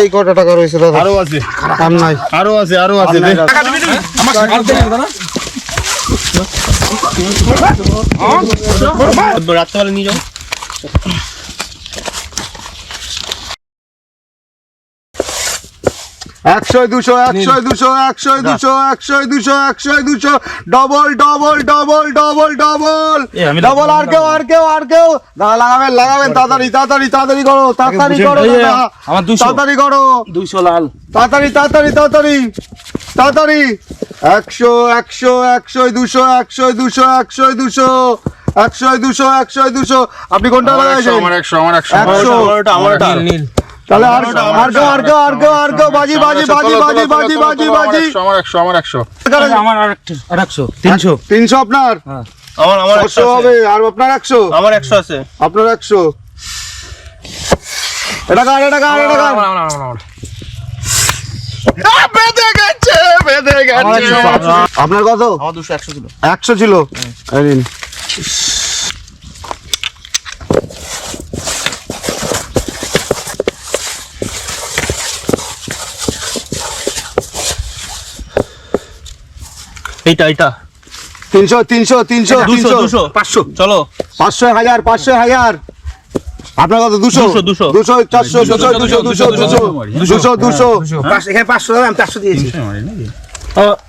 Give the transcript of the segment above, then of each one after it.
এই কটা টাকা রয়েছে দাদা। আরও আছে। কাম নাই। আরও আছে আরও আছে নাই দাদা। রাত্রেবেলা নিয়ে যাও। একশো দুশো একশো দুশো একশো দুশো একশো দুশো একশো দুশো। Double double double double double double আর কেউ আর কেউ আর কেউ। দাদা লাগাবেন লাগাবেন তাড়াতাড়ি তাড়াতাড়ি তাড়াতাড়ি করো তাড়াতাড়ি করো আমার 200 তাড়াতাড়ি করো। দুইশো লাল। তাড়াতাড়ি তাড়াতাড়ি তাড়াতাড়ি। তাড়াতাড়ি। একশো একশো একশো দুশো একশো দুশো একশো দুশো। একশো দুশো একশো দুশো। আপনি কোনটা লাগাইছেন? আমার একশো আমার একশো। একশো। আমারটা আমারটা তাহলে আর আর কেউ আর কেউ আর কেউ আর কেউ বাজি বাজি বাজি বাজি বাজি বাজি বাজি। আমার একশো আমার একশো। আমার আরেকশো তিনশো। তিনশো আপনার? আমার আমার ছশো হবে আর আপনার একশো? আমার একশো আছে। আপনার একশো। এটা কার এটা কার এটা কার? বেঁধে গেছে বেঁধে গেছে। আপনার কত? আমার দুশো একশো ছিল। একশো ছিল? এই নিন। এইটা এইটা। তিনশো তিনশো তিনশো দুশো দুশো। পাঁচশো। চলো। পাঁচশো হাজার পাঁচশো হাজার। আপনার কত? দুশো? দুশো, দুশো। দুশো চারশো দুশো দুশো দুশো দুশো দুশো দুশো এখানে পাঁচশো আমি চারশো দিয়েছি।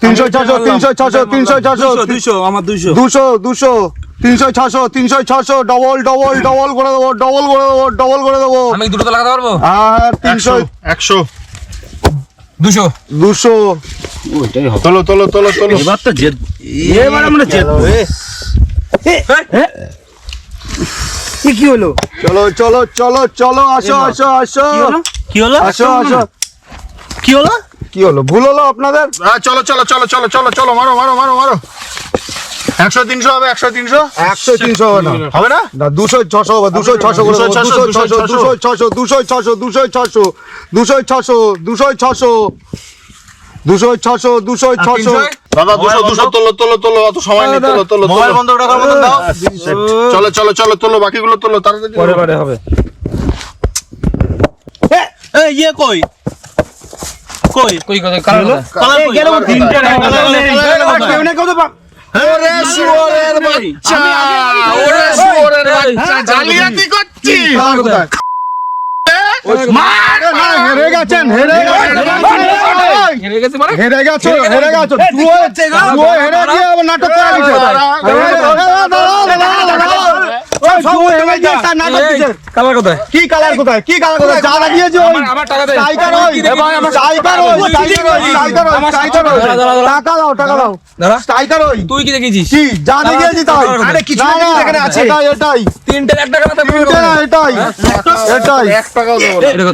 তিনশো ছশো তিনশো ছশো তিনশো ছশো দুইশো আমার দুইশো দুশো দুশো। তিনশো ছশো তিনশো ছশো ডবল ডবল ডবল করে দেবো ডবল করে দেবো ডবল করে দেবো। আমি দুটো তো লাগাতে পারব? আর তিনশো একশো। দুশো। দুশো। তোলো তোলো তোলো তোলো। এবার তো জেদ এবার আমরা জেদ কি হলো? চলো চলো চলো চলো আসো আসো আসো। কি হলো? আসো আসো কি হলো? কি হলো? ভুল হলো আপনাদের? হ্যাঁ চলো চলো চলো চলো চলো চলো মারো মারো মারো মারো। একশো তিনশো হবে একশো তিনশো? একশো তিনশো হবে না। হবে না? না দুশো ছশো হবে দুশো ছশো দুশো, দুশো ছশো দুশো ছশো দুশো ছশো দুশো ছশো দুশো ছশো দুশো ছশো। দুশো ছশো দুশো ছশো। দাদা দুশো দুশো তোলো তোলো তোলো অত সময় নেই তোলো তোলো মোবাইল বন্ধ রাখার মতন দাও চলো চলো চলো তোলো বাকিগুলো তোলো তাড়াতাড়ি পরে পরে হবে। এই ইয়ে কই? কই? কই কথা কালার কালার কই? কালার তিনটে? কালার কালার কোথায়? কেউ না কত ওরে শুয়োরের বাচ্চা ওরে শুয়োরের বাচ্চা জালিয়াতি করছিস কালার কোথায়? মার না, হেরে গেছেন হেরে গেছেন। হেরে গেছে মানে? হেরে গেছো হেরে গেছো জুয়ো জুয়ো হেরে গিয়ে নাটক করা কালার কোথায় কি কালার কোথায় কি কালার কোথায় যা লাগিয়েছে ওই আমার টাকা দে টাইগার ওই টাইগার ওই টাইগার ওই টাইগার ওই টাইগার ওই দাঁড়া, দাঁড়া, দাঁড়া। টাকা দাও টাকা দাও দাঁড়া টাইগার ওই তুই কি দেখেছিস কি যা দেখিয়েছি তাই আরে কিছু না, না, না, এখানে আছে। এটাই এটাই তিনটে এক টাকা মাথা তিনটে না, এটাই এটাই এক টাকাও দেবো না।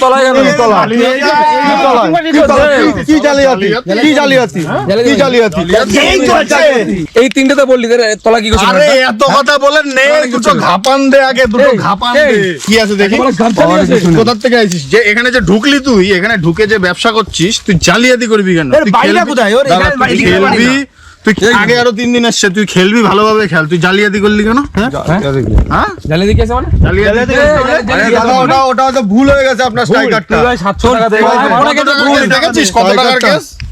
তলা এটা কি তলা? কি তলা? কি তলা? কি- কি জালিয়াতি কি জালিয়াতি কি জালিয়াতি এই চলছে তিনটে তো বললি রে, তলা কি করছিস এত কথা বলে নে দুটো ঘাপান দে আগে দুটো ঘাপান দে কি আছে দেখি কোথার থেকে আইছিস যে এখানে যে ঢুকলি তুই এখানে ঢুকে যে ব্যবসা করছিস তুই জালিয়াতি করবি কেন তুই খেলবি- আগে আরও তিন দিন আসছে তুই খেলবি ভালোভাবে খেল তুই জালিয়াতি করলি কেন হ্যাঁ হ্যাঁ মানে জালিয়াতি ওটা ওটা ভুল হয়ে গেছে আপনার স্ট্রাইকারটা টাকা দেখেছিস কত টাকার কেস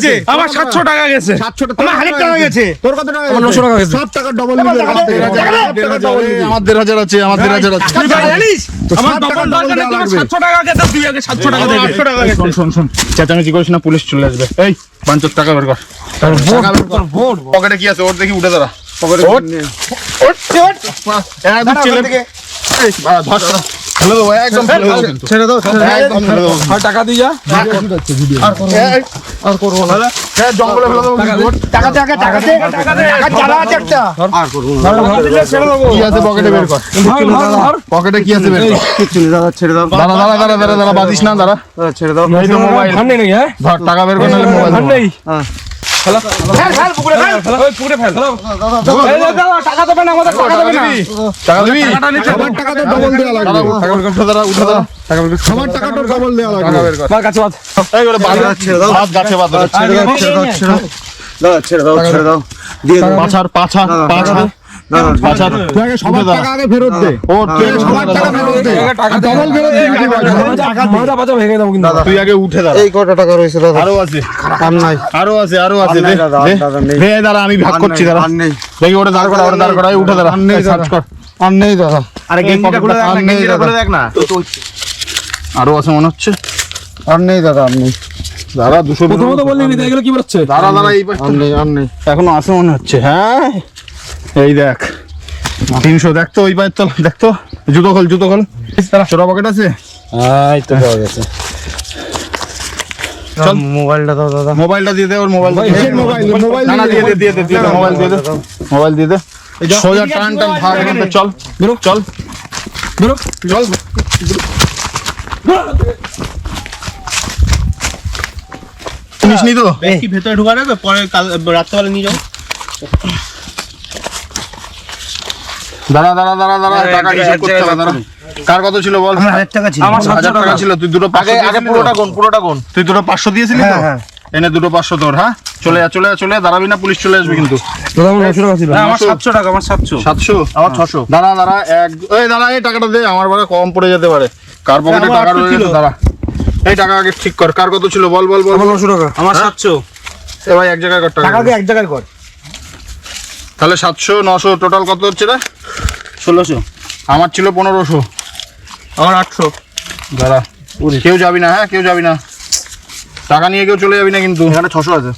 গেছে। আমার 700 টাকা গেছে। 700 টাকা আমার 1000 টাকা গেছে। তোর কত টাকা আমার 900 টাকা গেছে। সব টাকা ডবল নিবে আমাদের 1000 আছে আমাদের 1000 আছে। তুই জানিস আমার ডবল দরকার নেই 700 টাকা গেছে তুই আগে 700 টাকা দে 800 টাকা গেছে শুন শুন শুন। চাচা আমি কি করিস না পুলিশ চলে আসবে। এই 500 টাকা বের কর। টাকা বের কর। ভোট পকেটে কি আছে? ওর দেখি উঠে দাঁড়া। পকেটে ওট ওট একদম ছেলে থেকে। এই ধর। ফেলে দেবো একদম ফেলে দেবো কিন্তু ছেড়ে দাও ছেড়ে দাও। একদম ফেলে দেবো আর টাকা দিয়ে যা। আর করব না হ্যাঁ, জঙ্গলে ফেলে দেবো কিন্তু। আর করব না। কি আছে পকেটে বের কর। পকেটে কি আছে বের কর। নেই দাদা ছেড়ে দাও। বাদিস না দাদা। ছেড়ে দাও। মোবাইল নেই হ্যাঁ ধর টাকা বের কর নাহলে মোবাইল হ্যাঁ। ছেড়ে দাও। ছেড়ে দাও ছেড়ে দাও ছেড়ে দাও। দাদা ছেড়ে দাও ছেড়ে দাও। দিয়ে পাছার পাছা পাছা সবার টাকা আগে ফেরত দে। ও তুই আগে সবার টাকা ফেরত দে। ডবল ফেরত দিবি কি বলছো? মাথা পাচা ভেঙে দেবো কিন্তু। তুই আগে উঠে দাঁড়া। এই কটা টাকা রয়েছে দাদা? আরও আছে। আর নাই। আরও আছে আরও আছে দে, দাদা, আর দে। দাদা নেই। দে, দাঁড়া আমি ভাগ করছি দাঁড়া দেখি ওটা দাঁড় করা ওটা দাঁড় করা উঠে দাঁড়া। আর নেই এই সার্চ কর। আর নেই দাদা। আরে গেঞ্জিটা খুলে দেখ না গেঞ্জিটা খুলে দেখ না। আরও আছে মনে হচ্ছে? আর নেই দাদা আর নেই। দাঁড়া দুশো প্রথমত বললি এগুলো কি বেরোচ্ছে? দাদা দাঁড়া এই পাশটা। আর নেই আর নেই এখনও আছে মনে হচ্ছে হ্যাঁ? এই দেখ। তিনশো দেখ তো ওই পায়ের তল দেখ তো। জুতো খোল জুতো খোল। ছোট পকেট আছে? এই তো পাওয়া গেছে। চল। মোবাইলটা দাও দাদা। মোবাইলটা দিয়ে দে ওর মোবাইল মোবাইল? মোবাইল না না দিয়ে দিয়ে দে দিয়ে দে দিয়ে দে মোবাইল দিয়ে দে। মোবাইল দিয়ে দে। সোজা টান টান ভাগ এখান চল। বেরো চল। বেরো চল। জিনিস নি তো? ভেতরে ঢোকা পরে কাল রাত্রেবেলা নিয়ে যাও দাঁড়া দাঁড়া দাঁড়া দাঁড়া টাকা হিসাব করতে হবে দাঁড়া। কার কত ছিল বল? হাজার টাকা ছিল। আমার হাজার টাকা ছিল তুই দুটো আগে আগে পুরোটা কোন পুরোটা কোন তুই দুটো পাঁচশো দিয়েছিলি তো? হ্যাঁ, এনে দুটো পাঁচশো তোর হ্যাঁ? চলে যা চলে যা চলে যা দাঁড়াবি না পুলিশ চলে আসবে কিন্তু। দাদা আমার নশো টাকা ছিল আমার সাতশো টাকা আমার সাতশো। সাতশো? আমার ছশো। দাঁড়া দাঁড়া এক এই দাঁড়া এই টাকাটা দে আমার বারে কম পড়ে যেতে পারে। কার পকেটে আমার টাকা আটশো রয়ে গেছে ছিল। দাঁড়া। এই টাকা আগে ঠিক কর কার কত ছিল বল বল বল। আমার নশো টাকা। আমার সাতশো। এ ভাই এক জায়গায় কর টাকা। এক জায়গায় কর। তাহলে সাতশো নশো টোটাল কত হচ্ছে রে? ষোলোশো। আমার ছিল পনেরোশো আমার আটশো। দাঁড়া কেউ যাবি না হ্যাঁ কেউ যাবি না। টাকা নিয়ে কেউ চলে যাবি না কিন্তু। এখানে ছশো আছে।